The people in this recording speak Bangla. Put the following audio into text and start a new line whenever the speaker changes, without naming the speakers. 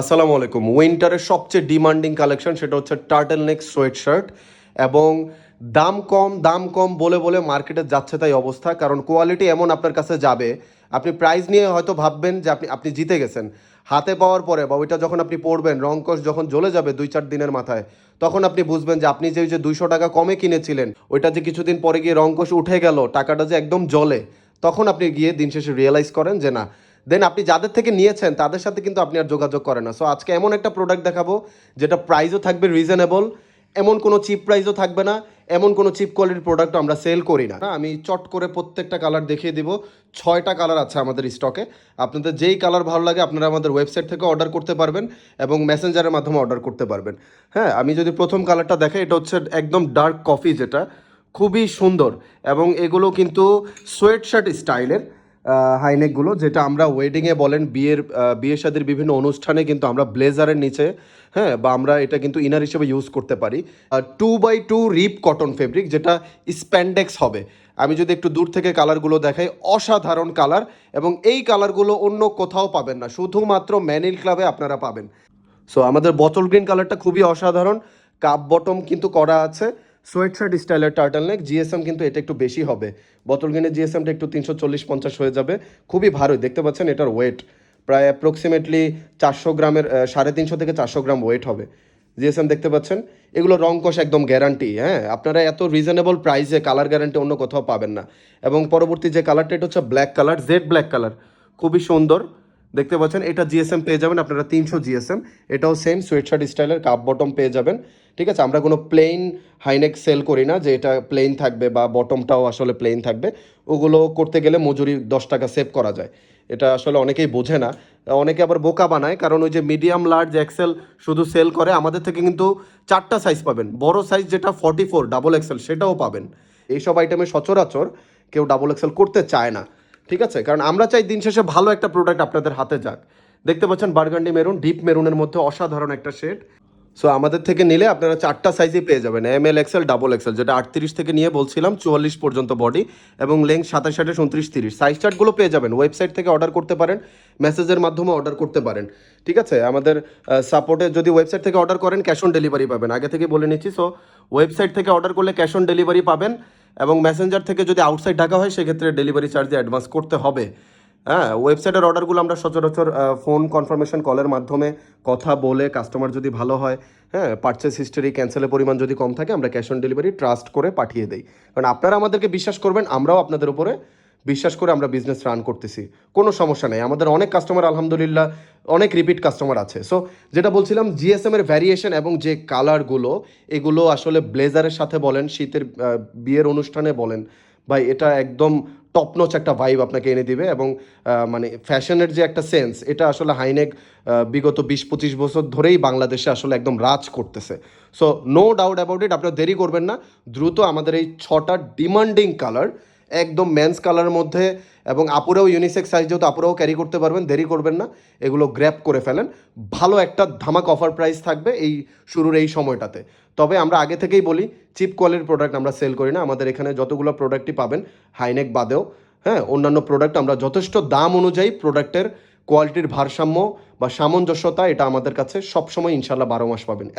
আসসালামু আলাইকুম। উইন্টারের সবচেয়ে ডিমান্ডিং কালেকশন সেটা হচ্ছে টার্টেল নেক সোয়েট শার্ট এবং দাম কম দাম কম বলে বলে মার্কেটে যাচ্ছে তাই অবস্থা। কারণ কোয়ালিটি এমন আপনার কাছে যাবে, আপনি প্রাইস নিয়ে হয়তো ভাববেন যে আপনি আপনি জিতে গেছেন। হাতে পাওয়ার পরে বা ওইটা যখন আপনি পড়বেন রংকশ যখন জ্বলে যাবে দুই চার দিনের মাথায়, তখন আপনি বুঝবেন যে আপনি যে ওই যে দুইশো টাকা কমে কিনেছিলেন, ওইটা যে কিছুদিন পরে গিয়ে রংকশ উঠে গেল, টাকাটা যে একদম জলে তখন আপনি গিয়ে দিন শেষে রিয়েলাইজ করেন যে না দেন আপনি যাদের থেকে নিয়েছেন, তাদের সাথে কিন্তু আপনি আর যোগাযোগ করেন না। সো আজকে এমন একটা প্রোডাক্ট দেখাবো, যেটা প্রাইসও থাকবে রিজনেবল এমন কোনো চিপ প্রাইসও থাকবে না, এমন কোনো চিপ কোয়ালিটির প্রোডাক্ট আমরা সেল করি না। আমি চট করে প্রত্যেকটা কালার দেখিয়ে দিব, ছয়টা কালার আছে আমাদের স্টকে আপনাদের যেই কালার ভালো লাগে, আপনারা আমাদের ওয়েবসাইট থেকে অর্ডার করতে পারবেন এবং মেসেঞ্জারের মাধ্যমে অর্ডার করতে পারবেন। হ্যাঁ আমি যদি প্রথম কালারটা দেখাই, এটা হচ্ছে একদম ডার্ক কফি যেটা। খুবই সুন্দর এবং এগুলো কিন্তু সোয়েট শার্ট স্টাইলের হাইনেকগুলো যেটা আমরা ওয়েডিংয়ে বলেন, বিয়ের বিয়ে শাদির বিভিন্ন অনুষ্ঠানে কিন্তু আমরা ব্লেজারের নিচে হ্যাঁ বা আমরা এটা কিন্তু ইনার হিসেবে ইউজ করতে পারি। Two by two rib cotton fabric যেটা স্প্যান্ডেক্স হবে। আমি যদি একটু দূর থেকে কালারগুলো দেখাই, অসাধারণ কালার এবং এই কালারগুলো অন্য কোথাও পাবেন না। শুধুমাত্র ম্যানিল ক্লাবে আপনারা পাবেন। সো আমাদের বটল গ্রিন কালারটা খুবই অসাধারণ। কাপ বটম কিন্তু করা আছে। সোয়েট শার্ট স্টাইলের টার্টেল নেক, জিএসএম কিন্তু এটা একটু বেশি হবে। বটল গ্রিনের জিএসএমটা একটু তিনশো চল্লিশ পঞ্চাশ হয়ে যাবে। খুবই ভারী, দেখতে পাচ্ছেন এটার ওয়েট প্রায় অ্যাপ্রক্সিমেটলি চারশো গ্রামের সাড়ে তিনশো থেকে চারশো গ্রাম ওয়েট হবে। জিএসএম দেখতে পাচ্ছেন? এগুলো রং কষ একদম গ্যারান্টি হ্যাঁ? আপনারা এত রিজনেবল প্রাইসে কালার গ্যারান্টি অন্য কোথাও পাবেন না। এবং পরবর্তী যে কালারটা এটা হচ্ছে black colour jet black colour খুবই সুন্দর। দেখতে পাচ্ছেন, এটা জিএসএম পেয়ে যাবেন, আপনারা তিনশো জিএসএম এটাও সেম সোয়েট শার্ট স্টাইলের কাপ বটম পেয়ে যাবেন। ঠিক আছে, আমরা কোনো প্লেন হাইনেক সেল করি না, যে এটা প্লেন থাকবে বা বটমটাও আসলে প্লেন থাকবে। ওগুলো করতে গেলে মজুরি দশ টাকা সেভ করা যায়। এটা আসলে অনেকেই বোঝে না। অনেকে আবার বোকা বানায়, কারণ ওই যে মিডিয়াম লার্জ এক্সেল শুধু সেল করে, আমাদের থেকে কিন্তু চারটা সাইজ পাবেন। বড় সাইজ যেটা ফর্টি ফোর ডাবল এক্সেল সেটাও পাবেন। এইসব আইটেমে সচরাচর কেউ ডাবল এক্সেল করতে চায় না। ঠিক আছে? কারণ আমরা চাই দিন শেষে ভালো একটা প্রোডাক্ট আপনাদের হাতে যাক। দেখতে পাচ্ছেন বার্গান্ডি মেরুন, ডিপ মেরুনের মধ্যে অসাধারণ একটা শেড সো আমাদের থেকে নিলে আপনারা চারটা সাইজে পেয়ে যাবেন M L XL double XL যেটা আটত্রিশ থেকে নিয়ে বলছিলাম, চুয়াল্লিশ পর্যন্ত বডি এবং লেন্থ সাতাশ, আঠাশ, উনত্রিশ, তিরিশ। সাইজ চার্টগুলো পেয়ে যাবেন ওয়েবসাইট থেকে অর্ডার করতে পারেন মেসেজের মাধ্যমে অর্ডার করতে পারেন। ঠিক আছে? আমাদের সাপোর্টে যদি ওয়েবসাইট থেকে অর্ডার করেন ক্যাশ অন ডেলিভারি পাবেন। আগে থেকে বলে নিচ্ছি সো ওয়েবসাইট থেকে অর্ডার করলে ক্যাশ অন ডেলিভারি পাবেন। এবং মেসেঞ্জার থেকে যদি আউটসাইড ঢাকা হয়, সেক্ষেত্রে ডেলিভারি চার্জে অ্যাডভান্স করতে হবে। হ্যাঁ ওয়েবসাইটের অর্ডারগুলো আমরা সচরাচর ফোন কনফার্মেশন কলের মাধ্যমে কথা বলে কাস্টমার যদি ভালো হয় হ্যাঁ পারচেস হিস্টোরি ক্যান্সেলের পরিমাণ যদি কম থাকে, আমরা ক্যাশ অন ডেলিভারি ট্রাস্ট করে পাঠিয়ে দেই। কারণ আপনারা আমাদেরকে বিশ্বাস করবেন, আমরাও আপনাদের উপরে বিশ্বাস করে আমরা বিজনেস রান করতেছি। কোনো সমস্যা নেই। আমাদের অনেক কাস্টমার আলহামদুলিল্লাহ অনেক রিপিট কাস্টমার আছে। সো যেটা বলছিলাম জিএসএম এর ভ্যারিয়েশন এবং যে কালারগুলো এগুলো আসলে ব্লেজারের সাথে বলেন, শীতের বিয়ের অনুষ্ঠানে বলেন, ভাই, এটা একদম টপনচ একটা ভাইব আপনাকে এনে দিবে এবং মানে ফ্যাশনের যে একটা সেন্স এটা আসলে হাইনেক বিগত বিশ পঁচিশ বছর ধরেই বাংলাদেশে আসলে একদম রাজ করতেছে। So no doubt about it আপনারা দেরি করবেন না। দ্রুত আমাদের এই ছটা ডিমান্ডিং কালার একদম মেন্স কালারের মধ্যে এবং আপুরাও ইউনিসেক্স সাইজ যেহেতু আপুরাও ক্যারি করতে পারবেন, দেরি করবেন না। এগুলো গ্র্যাপ করে ফেলেন। ভালো একটা ধামাক অফার প্রাইস থাকবে এই শুরুর এই সময়টাতে। তবে আমরা আগে থেকেই বলি চিপ কোয়ালিটির প্রোডাক্ট আমরা সেল করি না। আমাদের এখানে যতগুলো প্রোডাক্টই পাবেন হাইনেক বাদেও হ্যাঁ অন্যান্য প্রোডাক্ট আমরা যথেষ্ট দাম অনুযায়ী প্রোডাক্টের কোয়ালিটির ভারসাম্য বা সামঞ্জস্যতা এটা আমাদের কাছে সবসময় ইনশাল্লাহ বারো মাস পাবেন।